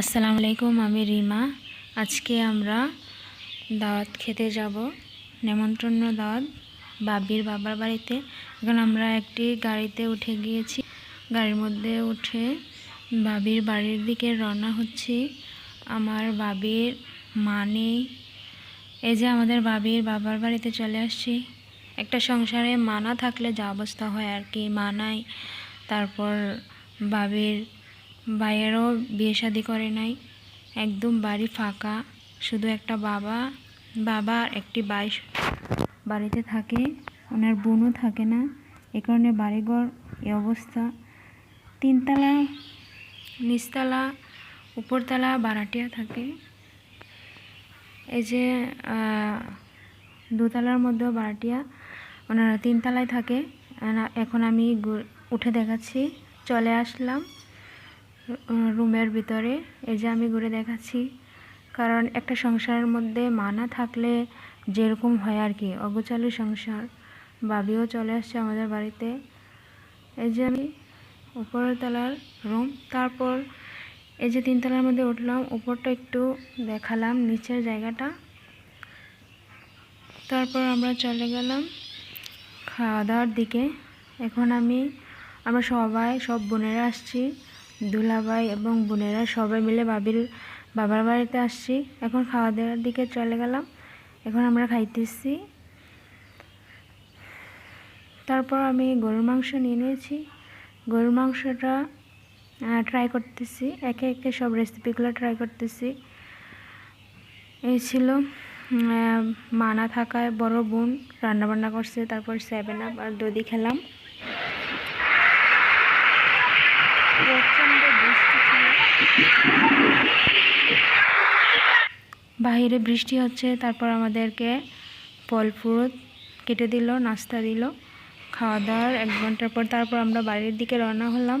আসসালামু আলাইকুম, আমি রিমা। আজকে আমরা দাওয়াত খেতে যাব। নেমন্ত্রণ দাওয়াত বাবির বাবার বাড়িতে। এখন আমরা একটি গাড়িতে উঠে গিয়েছি। গাড়ির মধ্যে উঠে বাবির বাড়ির দিকে রওনা হচ্ছি। আমার বাবির মা নেই। এই যে আমাদের বাবির বাবার বাড়িতে চলে আসছি। একটা সংসারে মানা থাকলে যা অবস্থা হয় আর কি মানাই তারপর বাবির ভাইয়েরও বিয়ে শাদি করে নাই। একদম বাড়ি ফাঁকা, শুধু একটা বাবা। বাবা আর একটি ভাই বাড়িতে থাকে, ওনার বোনও থাকে না। এ কারণে বাড়িঘর, এ অবস্থা। তিনতলা, নিচতলা, উপরতলা, বারাটিয়া থাকে। এই যে দোতলার মধ্যেও বারাটিয়া, ওনারা তিনতলায় থাকে। এখন আমি উঠে দেখাচ্ছি। চলে আসলাম। রুমের ভিতরে। এই যে আমি ঘুরে দেখাচ্ছি। কারণ একটা সংসারের মধ্যে মানা থাকলে যেরকম হয় আর কি অগোচালু সংসার। বাবিও চলে আসছে আমাদের বাড়িতে। এই যে আমি উপরের তলার রুম। তারপর এই যে তিনতলার মধ্যে উঠলাম, উপরটা একটু দেখালাম নিচের জায়গাটা। তারপর আমরা চলে গেলাম খাওয়া দাওয়ার দিকে। এখন আমি, আমরা সবাই, সব বোনেরা আসছি। দুলাভাই এবং বোনেরা সবাই মিলে বাবির বাবার বাড়িতে আসছি। এখন খাওয়া দাওয়ার দিকে চলে গেলাম। এখন আমরা খাইতেছি। তারপর আমি গরুর মাংস নিয়ে নিয়েছি। গরুর মাংসটা ট্রাই করতেছি। একে একে সব রেসিপিগুলো ট্রাই করতেছি। এই ছিল মানা থাকায় বড় বোন রান্না বান্না করছে। তারপর সেভেন আপ আর দধি খেলাম প্রচণ্ড বৃষ্টি বাইরে বৃষ্টি হচ্ছে, তারপর আমাদেরকে ফল ফ্রুট কেটে দিল, নাস্তা দিল, খাওয়া দাওয়ার এক ঘণ্টার পর তারপর আমরা বাড়ির দিকে রওনা হলাম।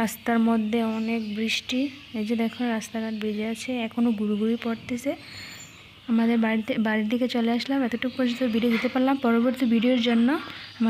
রাস্তার মধ্যে অনেক বৃষ্টি, এই যে দেখো রাস্তাঘাট ভিজে আছে এখনও গুড়ি পড়তেছে। আমাদের বাড়িতে, বাড়ির দিকে চলে আসলাম, এতটুকু পর্যন্ত ভিডিও দিতে পারলাম। পরবর্তী ভিডিওর জন্য